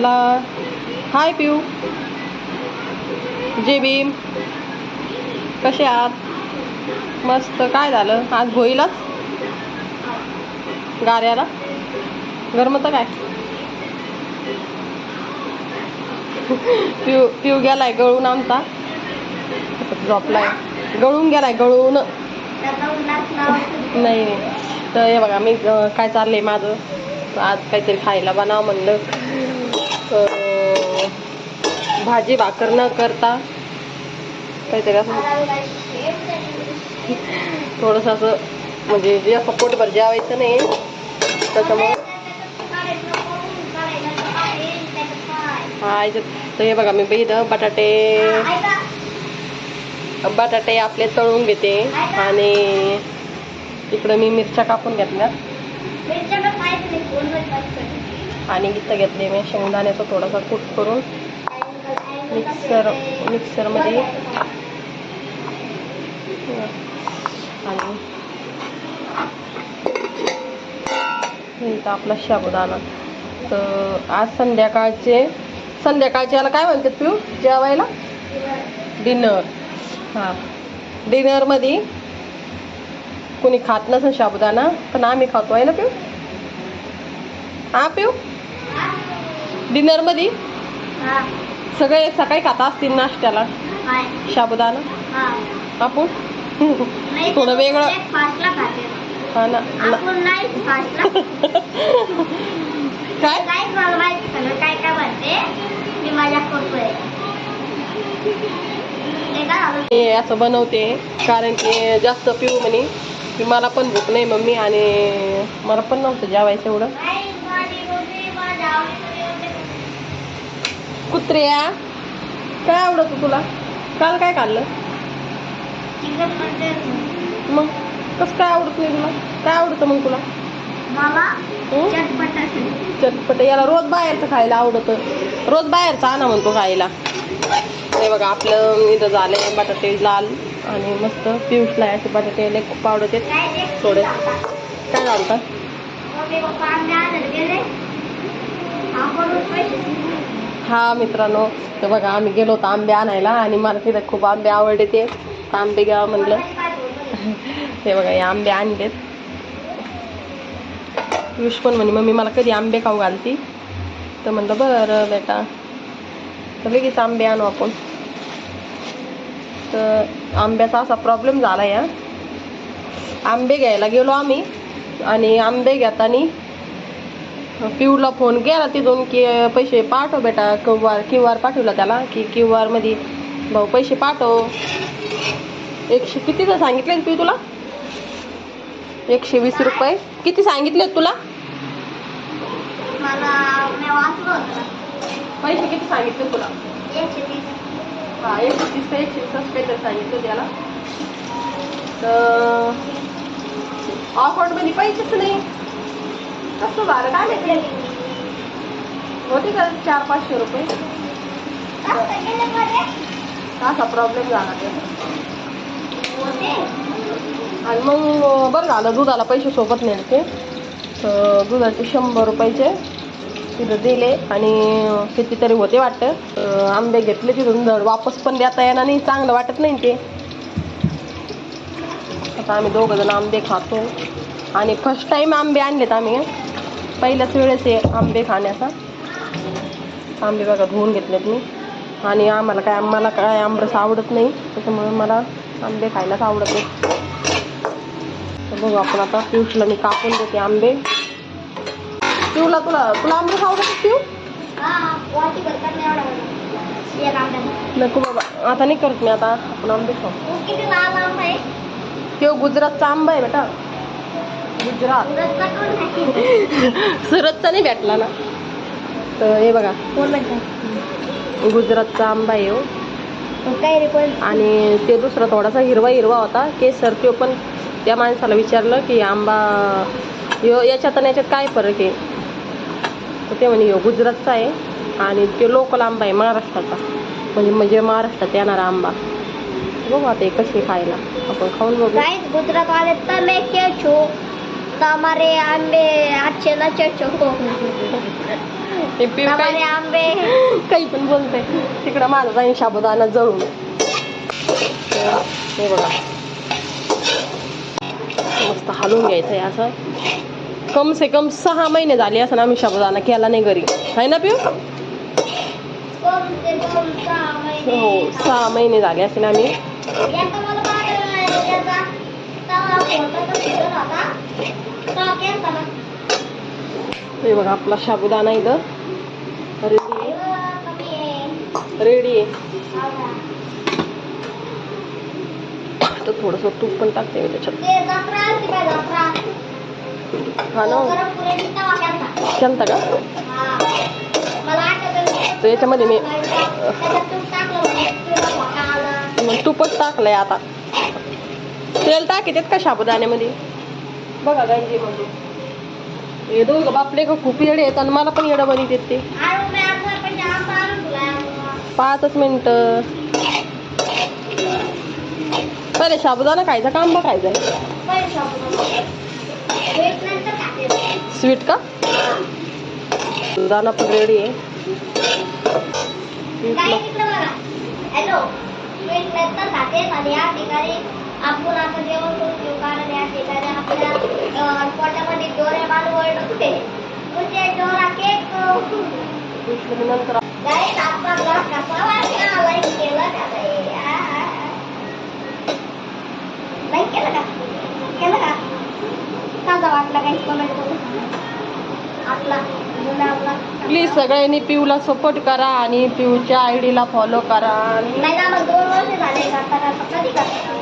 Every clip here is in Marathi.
ला हाय पिऊ जे भीम कसे आहात? मस्त. काय झालं? आज होईलच गाऱ्याला? गरमत काय? पिऊ पिऊ गेलाय गळून आमचा. झोपलाय. गळून गेलाय गळून. नाही तर हे बघा मी काय चाललंय माझं? आज काहीतरी खायला बनाव म्हणलं. भाजी भाकर न करता काहीतरी असं. थोडंसं असं म्हणजे जे असं पोटभर जेवायचं नाही त्याच्यामुळे. हा याच्यात तर हे बघा मी इथं बटाटे बटाटे आपले तळून घेते आणि इकडं मी मिरच्या कापून घेतल्या आणि इथं घेतले मी. शेंगदाण्याचा थोडासा कूट करून मिक्सर मिक्सरमध्ये आणि इथं आपला शाबुदाना तर आज संध्याकाळचे संध्याकाळचे याला काय म्हणतात पिऊ? जेवायला? डिनर. हां. डिनरमध्ये कोणी खात नसेल साबुदाणा पण आम्ही खातो. आहे ना पिऊ? हा पिऊ? डिनरमध्ये सगळे सकाळी खाता असतील नाश्त्याला? साबुदाणा आपण थोडं वेगळं. हा ना. काय? काय काय मी असं बनवते कारण की जास्त पिऊ म्हणे. मला पण भूक नाही मम्मी आणि मला पण नव्हतं जेवायचं एवढं. कुत्र्या. काय आवडतं तुला? काल काय खाल्लं? मग? कसं काय आवडत नाही तुला? काय आवडतं मग तुला? चटपट. याला रोज बाहेरचं खायला आवडतं. रोज बाहेरचं आणा म्हणतो खायला. हे बघा आपलं इथं झालंय बटाटे लाल आणि मस्त पिऊसला असे बटाटे लय खूप आवडते थोडे. काय घालतात हा मित्रांनो तर बघा आम्ही गेलो होतो आंबे आणायला आणि मला तिथं खूप आंबे आवडले ते. आंबे घ्या म्हणलं. हे बघा हे आंबे आणलेत. विष पण म्हणे मम्मी मला कधी आंबे खाऊ घालती? तर म्हणलं बरं बेटा. तर लगेच आंबे आणू आपण. तर आंब्याचा असा प्रॉब्लेम झाला या आंबे घ्यायला गेलो आम्ही आणि आंबे घेताना पिऊला फोन केला तिथून की पैसे पाठव बेटा क्यू आर क्यू आर पाठवला त्याला की क्यू आरमध्ये भाऊ पैसे पाठव. एकशे कितीचं सांगितले पिऊ तुला? एकशे वीस रुपये. किती सांगितले तुला? पैसे किती सांगितले तुला? एकशे तीस. हा एकशे तीस ते एकशे वीसच काहीतरी सांगितलं त्याला तर अकाउंटमध्ये पैसेच नाही. कसं बारा काय घेतले? होते का चार पाचशे रुपये? असा प्रॉब्लेम झाला ते. आणि मग बरं झालं दुधाला पैसे सोबत नेलते. तर दुधाचे शंभर रुपयाचे तिथं दिले आणि कितीतरी होते वाटतं. आंबे घेतले तिथून धड वापस पण देता येणार नाही चांगलं वाटत नाही ते. आता आम्ही दोघं जण आंबे खातो. आणि फर्स्ट टाईम आंबे आणलेत आम्ही. पहिल्याच वेळेस आहे आंबे खाण्याचा. आंबे बघा धुवून घेतलेत मी. आणि आम्हाला काय आम्हाला काय आंबरस आवडत नाही त्याच्यामुळे मला आंबे खायलाच आवडत नाही. तर बघू आपण आता पिऊसला मी कापून देते आंबे. पिऊला तुला तुला आंबे आवडत पिऊ. नको बाबा आता नाही करत मी आता आपण आंबे खाऊ? तो गुजरातचा आंबा आहे बेटा. गुजरात. सुरतचा नाही भेटला ना? तर हे बघा. कोण? गुजरातचा आंबा आहे हो. काय रे पण? आणि ते दुसरा थोडासा हिरवा हिरवा होता. केसर तो पण त्या माणसाला विचारलं की आंबा यो याच्यात आणि याच्यात काय फरक आहे? तर ते म्हणे ह्यो गुजरातचा आहे आणि तो लोकल आंबा आहे महाराष्ट्राचा. म्हणजे म्हणजे महाराष्ट्रात येणारा आंबा. बघू आता हे कसे खायला. आपण खाऊन बघू. गुजरात वाले तो मैं क्या छू तो हमारे आंबे अच्छे ना पिऊ टमाटे काही आंबे काही पण बोलते तिकडं माझा जाईन शाबुदाना जळून. हे बघा. मस्त हलवून घ्यायचं आहे असं. कम से कम सहा महिने झाले असं आम्ही शाबुदाना केला नाही घरी. आहे ना पिऊ? ते सहा महिने. हो सहा महिने झाले असे ना आम्ही याचा मला बाजार याचा तवा होता तो फिरत होता तवा केलता ना हे बघा आपला शाबुदाना इथं. रेडी आहे? रेडी आहे? का? तर थोडंसं तूप पण टाकते मी त्याच्यात. हा ना? केलता का? हा तर याच्यामध्ये मी तूपच टाकलंय आता. तेल टाकीत का शाबुदाण्यामध्ये? बघा गांजीमध्ये हे दोघं बापले का खूप येडे आहेत आणि मला पण येडं बनी ते. पाचच मिनिटं. पहिले शाबुदाना खायचा का आंबा खायचा? नंतर स्वीट का? दाना पण रेडी आहे. आपण आता जेवण घेऊ कारण या ठिकाणी आपल्या पोटामध्ये डोरेमान ओरडत होते म्हणजे डोरा केक नंतर गाईस आपला ग्लास कसा वाटला लाईक केलं का नाही? आ, आ, आ. नाही केलं का? केलं का? कसा वाटला काही कमेंट करून? आपला जुना आपला प्लीज सगळ्यांनी पिऊला सपोर्ट करा आणि पिऊच्या आय डीला फॉलो करा. आणि नाही ना मग दोन वर्ष झाले करता करता कधी करता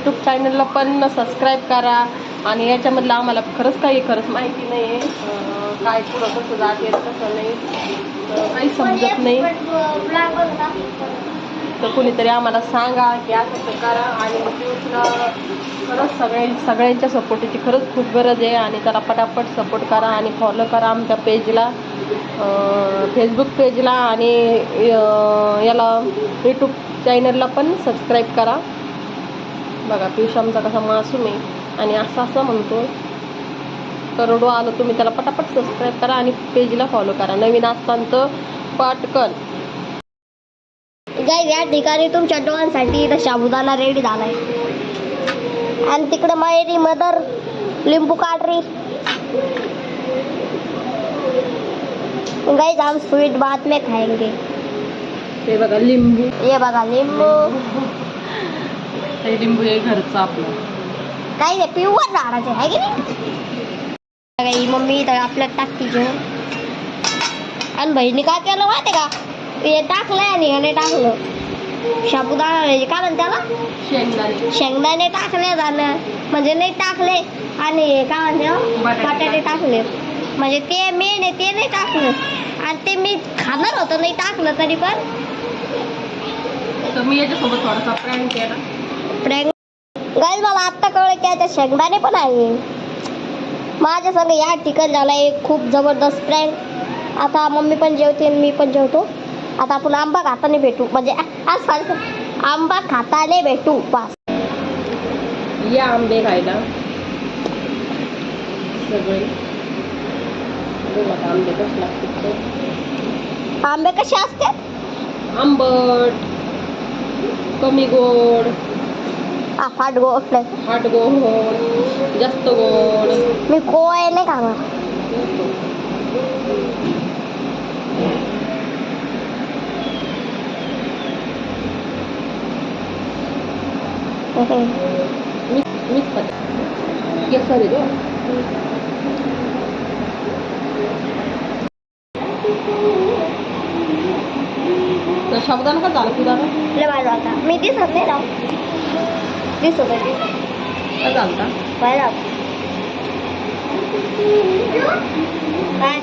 यूट्यूब चॅनलला पण सबस्क्राईब करा. आणि याच्यामधलं आम्हाला खरंच काही खरंच माहिती नाही आहे काय पुढं कसं जाते कसं नाही. काही समजत नाही. तर कुणीतरी आम्हाला सांगा की असं करा. आणि खरंच सगळ्या सगळ्यांच्या सपोर्टीची खरंच खूप गरज आहे. आणि त्याला पटापट सपोर्ट करा आणि फॉलो करा आमच्या पेजला फेसबुक पेजला आणि याला यूट्यूब चॅनलला पण सबस्क्राईब करा. बघा पियुष आमचा कसा मासूम आहे. आणि असं असं म्हणतो करोडो आलं तुम्ही त्याला पटापट सबस्क्राईब करा आणि पेजला फॉलो करा. नवीन असताना तर पटकन. गाईज या ठिकाणी तुमच्या डोळ्यांसाठी इथं साबुदाणा रेडी झालाय. आणि तिकडे मायरी मदर लिंबू काढरी. गाईज हम स्वीट बाद में खाएंगे ते बघा लिंबू. ये बघा लिंबू. हे लिंबू हे घरचं आपलं. काही नाही पिवळ झाडाचे आहे की नाही? काही मम्मी तर आपल्यात टाकते जेवण. आणि बहिणी काय केलं माहिती का? हे टाकलंय आणि ह्याने टाकलं. साबुदाणा हे काय म्हणते त्याला? शेंगदाणे. शेंगदाणे टाकले जाणं म्हणजे नाही टाकले. आणि हे काय म्हणते हो? बटाटे बटाटे टाकले. म्हणजे ते मेन आहे ते नाही टाकलं. आणि ते मी खाणार होतं नाही टाकलं तरी पण. तर मी याच्यासोबत थोडासा प्रँक केला. प्रँक गाईज मला आत्ता कळलं की याच्यात शेंगदाणे पण आहे. माझ्या संग या ठिकाण झाला एक खूप जबरदस्त प्रँक आता मम्मी पण जेवते आणि मी पण जेवतो. आता आपण आंबा खाताना भेटू. म्हणजे आज आंबा खाताने भेटू. बस. या आंबे खायला. सगळे. आंबे कसे लागतील ते. आंबे कसे असतात? आंबट कमी गोड. हा फाट गोड हाट गोड. जास्त गोड. मी कोय नाही खाणार. मिक्स मिक्स खाते. केसर आहे तो तर साबुदाणा का झाला लय होता मी दिसत नाही राव झालता बाहेर आहो. काय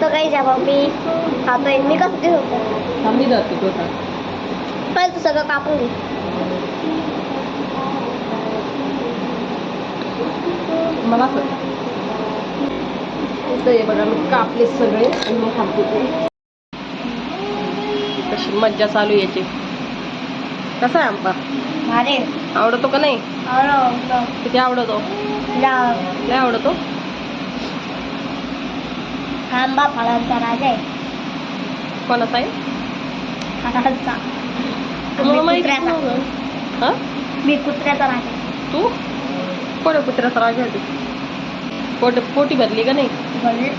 तर काही जा मी खातोय मी कसं दिसत थांबली जाते तो आता. पहिले तू सगळं कापून घे. मला असं हे बघा मी कापले सगळे आणि मग थांबते. कशी मज्जा चालू याची. कसा आहे आंबा अरे आवडतो का नाही? किती आवडतो? लय आवडतो? आंबा फळांचा राजा आहे. कोणाचा आहे? मी कुत्र्याचा. हा? राजा. तू? कोण कुत्र्याचा राजा आहे तू? पोट पोटी भरली का नाही? बोलले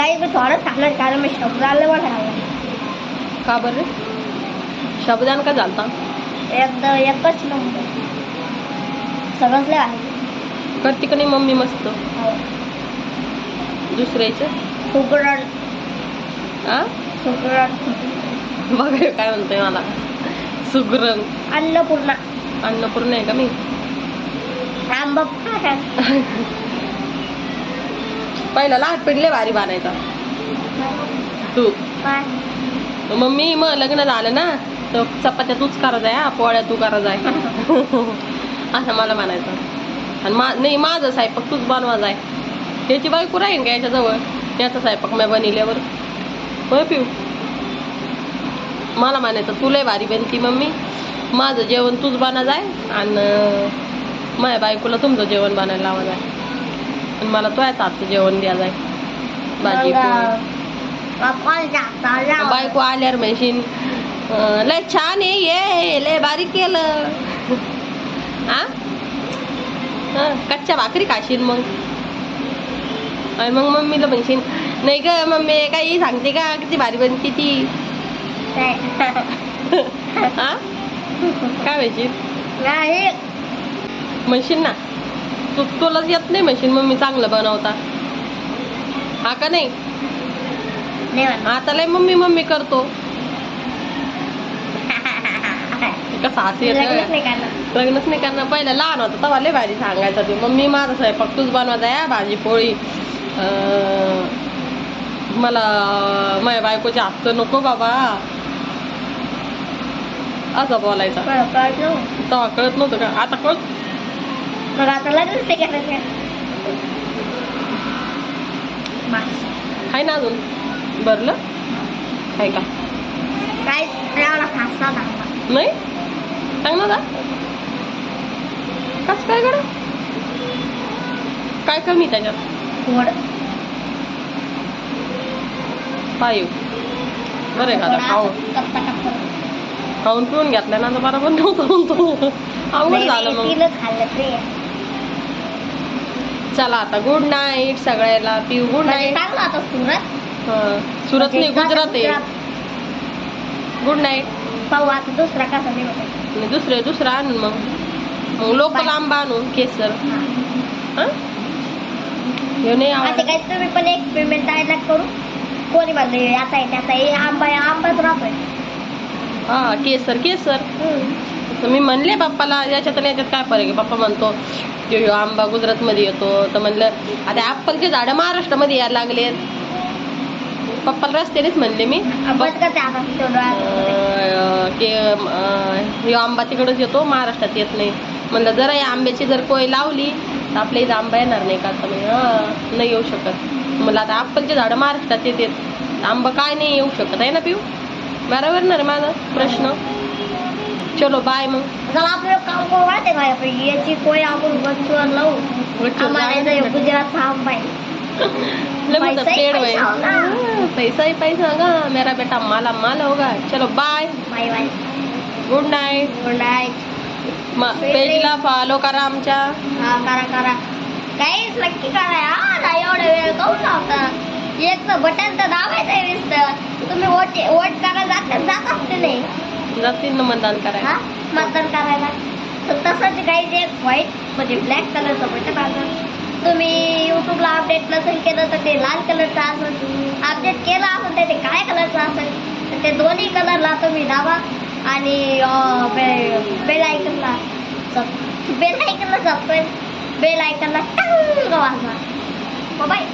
थोडं सांगणार कारण मी शब्दाला म्हणाला का बरं? शब्दान का झालता? एकदा एकच नंबर. सगळंच लय आहे. करते का नाही मम्मी मस्त? हो. दुसऱ्याचे? सुगरण हा सुगरण बघा काय म्हणतोय मला. सुगरण. अन्नपूर्णा. अन्नपूर्ण आहे का मी? आंबा पहिला लहान पिढले भारी बांधायचा तू. मम्मी मग लग्न झालं ना तर चपात्या तूच करा जाय हा, पोळ्या तू करा जाय असं मला म्हणायचं आणि मा नाही माझं स्वयंपाक तूच बनवा जाय त्याची बायको राहीन का याच्याजवळ? याचा स्वयंपाक मी बनवल्यावर होय पिऊ? मला म्हणायचं तुला भारी बनती मम्मी. माझं जेवण तूच बना जाय आणि माझ्या बायकोला तुमचं जेवण बनायला लावा जाय आणि मला तो हातचं जेवण द्या जाय भाजी पोळी. बायको आल्यावर म्हणशीन अं, लय छान आहे ये लय बारीक केलं. आ? हं, कच्च्या भाकरी खाशील मग. आणि मग मम्मीला म्हणशीन नाही ग मम्मी काही सांगते का? किती भारी बनते ती. हा काय म्हणशील? नाही. म्हणशील ना. तू तुलाच येत नाही म्हणशील मम्मी चांगलं बनवता. हा का नाही. आता लय मम्मी मम्मी करतो. कसं हात लग्नच नाही करणार. पहिलं लहान होतं तेव्हा लय भारी सांगायचं ते. मम्मी माझा स्वयंपाक तूच बनवायचा या भाजी पोळी. मला माझ्या बायकोच्या हातचं नको बाबा. असं बोलायचा. तेव्हा कळत नव्हतं का? आता कळत मग आता लग्नच नाही करायचं बस. आहे ना अजून भरलं आहे का दाखवा. नाही सांग ना कस काय करा काय कमी त्याच्यात. पायू बरं गोड खाऊन. खाऊन पिऊन घेतल्या ना बरोबर नव्हतं अवघड नाही, झालं मग चला आता गुड नाईट सगळ्याला पिऊ गुड नाईट चांगलं आता सुरत. सुरत नाही गुजरात आहे. गुड नाईट पाहू आता दुसरा कसा नाही दुसरे दुसरं आणून मग. मग लोकल बाय. आंबा आणून केसर. आता काय तुम्ही पण एक्सपेरिमेंट ना करू. कोणी म्हणलं याचा आहे त्याचा आंबा आंबाच राहतोय हा केसर केसर. तर मी म्हणले बाप्पाला याच्यात आणि याच्यात काय फरक आहे? पप्पा म्हणतो की आंबा गुजरातमध्ये येतो. तर म्हणलं आता ॲपलचे झाडं महाराष्ट्रामध्ये यायला लागलेत पप्पाला रस्त्यानेच म्हणले मी की आंबा तिकडच येतो महाराष्ट्रात येत नाही. म्हणलं जरा या आंब्याची जर कोय लावली तर आपल्या इथं आंबा येणार नाही का? आता हां नाही येऊ शकत. मला आता ॲपलचे झाडं महाराष्ट्रात येतात आंबा काय नाही येऊ शकत आहे ना पिऊ? बरोबर ना रे माझा प्रश्न. चलो बाय मग. चला आपल्याला काम करू माहिती का आपण याची कोय आपण गच्चीवर लावू आम्हाला इथं ले मतलब पैसा ही पेड़ पैसा है होगा। हाँ, पैसा ही पैसा होगा मेरा बेटा माला माल होगा। चलो bye bye bye good night good night पेजला follow करा आमच्या हा करा करा। काहीच नक्की करा हा ना एवढा वेळ काऊन लावता एक तर बटन तर दाबायचं आहे नुसतं तुम्ही वोट वोट करायला जात जात असते नाही? जातील ना मतदान हा? करायला मतदान करायला. तर तसंच काही जे व्हाईट म्हणजे ब्लॅक कलरचं बटन असेल तुम्ही यूट्यूबला अपडेट नसेल केलं तर ते लाल कलरचं असेल. अपडेट केलं असेल तर ते काळ्या कलरचं असेल. तर ते दोन्ही कलरला तुम्ही दाबा आणि बेल आयकनला बेल आयकनला सबस्क्राईब बेल आयकनला टंग वाजवा. बाय